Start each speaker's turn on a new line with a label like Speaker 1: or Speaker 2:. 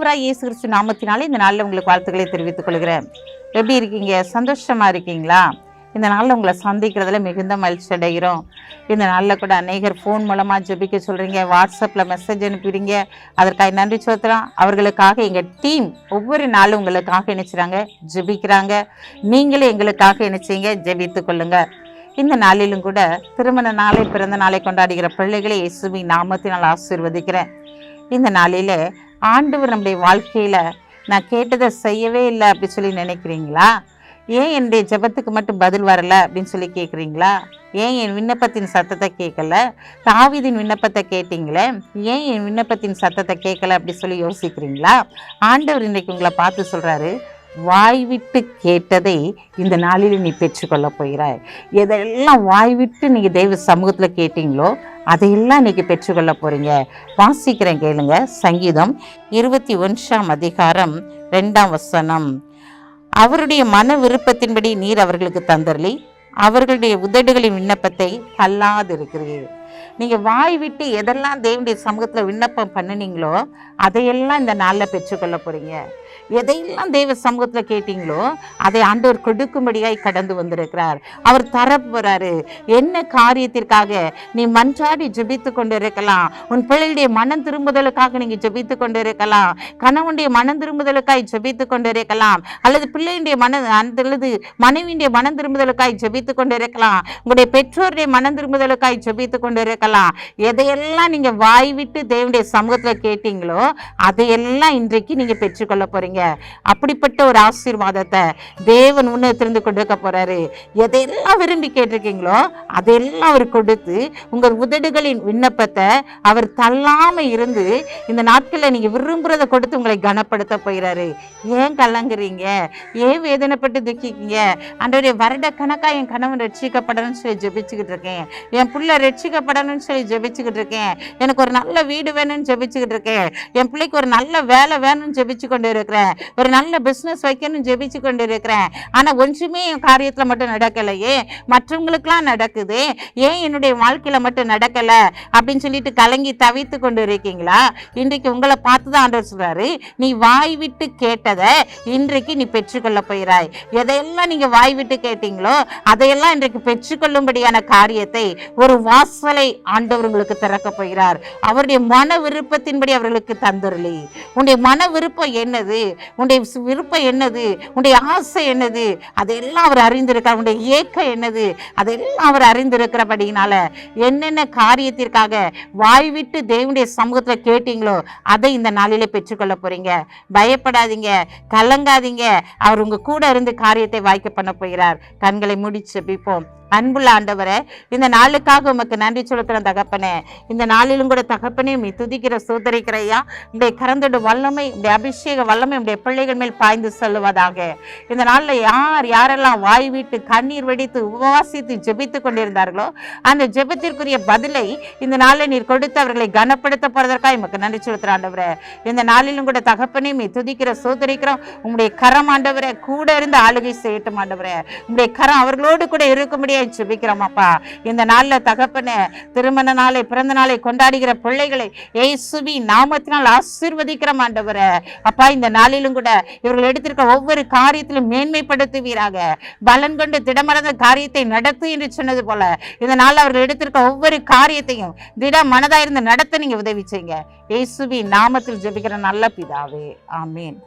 Speaker 1: ஆண்டவராக இயேசு கிறிஸ்து நாமத்தினாலே இந்த நாளில் உங்களுக்கு வாழ்த்துக்களை தெரிவித்துக் கொள்கிறேன். எப்படி இருக்கீங்க? சந்தோஷமாக இருக்கீங்களா? இந்த நாளில் உங்களை சந்திக்கிறதுல மிகுந்த மகிழ்ச்சி அடைகிறோம். இந்த நாளில் கூட அநேகர் ஃபோன் மூலமாக ஜெபிக்க சொல்கிறீங்க வாட்ஸ்அப்பில் மெசேஜ் அனுப்புகிறீங்க அதற்காக நன்றி சொல்கிறோம் அவர்களுக்காக எங்கள் டீம் ஒவ்வொரு நாளும் உங்களுக்காக இணைச்சிறாங்க ஜெபிக்கிறாங்க. நீங்களும் எங்களுக்காக இணைச்சிங்க ஜெபித்து கொள்ளுங்க. இந்த நாளிலும் கூட திருமண நாளை பிறந்த நாளை கொண்டாடுகிற பிள்ளைகளை இயேசுவி நாமத்தினால் ஆசீர்வதிக்கிறேன். இந்த நாளில் ஆண்டவர் நம்முடைய வாழ்க்கையில் நான் கேட்டதை செய்யவே இல்லை அப்படின்னு சொல்லி நினைக்கிறீங்களா? ஏன் என்னுடைய ஜெபத்துக்கு மட்டும் பதில் வரலை அப்படின்னு சொல்லி கேட்குறீங்களா ஏன் என் விண்ணப்பத்தின் சத்தத்தை கேட்கல தாவிதின் விண்ணப்பத்தை கேட்டிங்களே? ஏன் என் விண்ணப்பத்தின் சத்தத்தை கேட்கல அப்படி சொல்லி யோசிக்கிறீங்களா? ஆண்டவர் இன்றைக்கு உங்களை பார்த்து சொல்கிறாரு வாய்விட்டு கேட்டதை இந்த நாளில் நீ பெற்றுக்கொள்ள போகிறாய். எதெல்லாம் வாய் விட்டு நீங்கள் தெய்வ சமூகத்தில் கேட்டீங்களோ அதையெல்லாம் இன்னைக்கு பெற்றுக்கொள்ள போகிறீங்க வாசிக்கிறேன் கேளுங்க. சங்கீதம் இருபத்தி ஒன்றாம் அதிகாரம் ரெண்டாம் வசனம். அவருடைய மன விருப்பத்தின்படி நீர் அவர்களுக்கு தந்தரலி அவர்களுடைய உதடுகளின் விண்ணப்பத்தை அல்லாதிருக்கிறீர்கள் நீங்கள் வாய் விட்டு எதெல்லாம் தேவனுடைய சமூகத்தில் விண்ணப்பம் பண்ணினீங்களோ அதையெல்லாம் இந்த நாளில் பெற்றுக்கொள்ள போகிறீங்க எதையெல்லாம் தெய்வ சமூகத்தில் கேட்டீங்களோ அதை ஆண்டவர் கொடுக்கும்படியாய் கடந்து வந்திருக்கிறார். அவர் தர போகிறாரு என்ன காரியத்திற்காக நீ மன்றாடி ஜெபித்து கொண்டு இருக்கலாம் உன் பிள்ளையுடைய மனம் திரும்புதலுக்காக நீங்கள் ஜெபித்து கொண்டு இருக்கலாம் கணவனுடைய மனம் திரும்புதலுக்காய் ஜெபித்து கொண்டு இருக்கலாம் அல்லது பிள்ளையுடைய மன அல்லது மனைவியுடைய மனம் திரும்புதலுக்காய் ஜெபித்து கொண்டு இருக்கலாம் உங்களுடைய பெற்றோருடைய மனம் திரும்புதலுக்காய் ஜெபித்து கொண்டு இருக்கலாம் எதையெல்லாம் நீங்கள் வாய் விட்டு தேவனுடைய சமூகத்தில் கேட்டீங்களோ அதையெல்லாம் இன்றைக்கு நீங்கள் பெற்றுக்கொள்ள போகிறீங்க அப்படிப்பட்ட ஒரு ஆசீர்வாதத்தை தேவன் உன்னத்திலிருந்து கொடுக்க போகிறாரு எதையெல்லாம் விரும்பி கேட்டிருக்கீங்களோ அதையெல்லாம் அவர் கொடுத்து உங்கள் உதடுகளின் விண்ணப்பத்தை அவர் தள்ளாமல் இருந்து இந்த நாட்களில் நீங்கள் விரும்புகிறத கொடுத்து உங்களை கனப்படுத்த போகிறாரு. ஏன் கலங்குறீங்க? ஏன் வேதனைப்பட்டு துக்கிக்கீங்க? அன்றைய வருட கணக்காக என் கணவன் ரட்சிக்கப்படணும்னு சொல்லி ஜெபிச்சுக்கிட்டு இருக்கேன். என் பிள்ளை ரட்சிக்கப்பட ரட்சிக்கப்படணும்னு சொல்லி ஜெபிச்சுக்கிட்டு இருக்கேன். எனக்கு ஒரு நல்ல வீடு வேணும்னு ஜெபிச்சுக்கிட்டு இருக்கேன். என் பிள்ளைக்கு ஒரு நல்ல வேலை வேணும்னு ஜெபிச்சு கொண்டு இருக்கிறேன். ஒரு நல்ல பிஸ்னஸ் வைக்கணும்னு ஜெபிச்சு கொண்டு இருக்கிறேன். ஆனால் ஒன்றுமே என் காரியத்தில் மட்டும் நடக்கலையே. மற்றவங்களுக்கெல்லாம் நடக்குது. ஏன் என்னுடைய வாழ்க்கையில் மட்டும் நடக்கலை? அப்படின்னு சொல்லிட்டு கலங்கி தவித்து கொண்டு இருக்கீங்களா? இன்றைக்கு உங்களை பார்த்து தான் ஆண்டவர் சொல்கிறாரு நீ வாய் விட்டு கேட்டதை இன்றைக்கு நீ பெற்றுக்கொள்ள போகிறாய். எதையெல்லாம் நீங்க வாய் விட்டு கேட்டீங்களோ அதையெல்லாம் இன்றைக்கு பெற்றுக்கொள்ளும்படியான காரியத்தை ஒரு வாசலை கண்களை ஆண்டவர்களுக்கு திறக்க போகிறார். அவருடைய மன விருப்பத்தின்படி அவர்களுக்கு தந்துருளி. உன்னுடைய மன விருப்பம் என்னது? உன்னுடைய விருப்பம் என்னது? உன்னுடைய ஆசை என்னது? அதெல்லாம் அவர் அறிந்திருக்கார் உன்னுடைய ஏக்கம் என்னது? அதெல்லாம் அவர் அறிந்திருக்கிறபடினால என்னென்ன காரியத்திற்காக வாய் விட்டு தேவனுடைய சமூகத்தில் கேட்டீங்களோ அதை இந்த நாளிலே பெற்றுக்கொள்ள போறீங்க. பயப்படாதீங்க. கலங்காதீங்க. அவர் உங்க கூட இருந்து காரியத்தை வாய்க்க பண்ண போகிறார். கண்களை முடிச்சு பிப்போம் அன்புள்ள ஆண்டவரே இந்த நாளுக்காக உமக்கு நன்றி சொல்லுகிறேன் தகப்பனே. இந்த நாளிலும் கூட தகப்பனே உண்மை துதிக்கிற சோதரிக்கிறையா உடைய கரந்தோட வல்லமை உடைய அபிஷேக வல்லமை உடைய பிள்ளைகள் மேல் பாய்ந்து சொல்லுவதாக. இந்த நாளில் யார் யாரெல்லாம் வாய் விட்டு கண்ணீர் வெடித்து உபவாசித்து ஜெபித்து கொண்டிருந்தார்களோ அந்த ஜெபத்திற்குரிய பதிலை இந்த நாளில் நீர் கொடுத்து அவர்களை கனப்படுத்த போறதற்காக உமக்கு நன்றி செலுத்துற ஆண்டவரே. இந்த நாளிலும் கூட தகப்பனே உண்மை துதிக்கிற சோதரிக்கிறோம். உங்களுடைய கரம் ஆண்டவரை கூட இருந்து ஆளுகை செய்யட்டும் ஆண்டவரே. உங்களுடைய கரம் அவர்களோடு கூட இருக்கும்படியே ஜெபிக்கிறோம் இந்த நாளில் தகப்பன திருமண நாளை பிறந்த நாளை கொண்டாடுகிற பிள்ளைகளை ஏசுபி நாமத்தினால் ஆசீர்வதிக்கிறோம் ஆண்டவரே. அப்பா இந்த நாளிலும் கூட இவர்கள் எடுத்திருக்க ஒவ்வொரு காரியத்திலும் மேன்மைப்படுத்துவீராக. பலன் கொண்டு திடமறந்த காரியத்தை நடத்து என்று சொன்னது போல இந்த நாள் அவர்கள் எடுத்திருக்க ஒவ்வொரு காரியத்தையும் திட மனதாயிருந்து நடத்த நீங்க உதவி செய்யுங்க. இயேசுவி நாமத்தில் ஜெபிக்கிற நல்ல பிதாவே. ஆமீன்.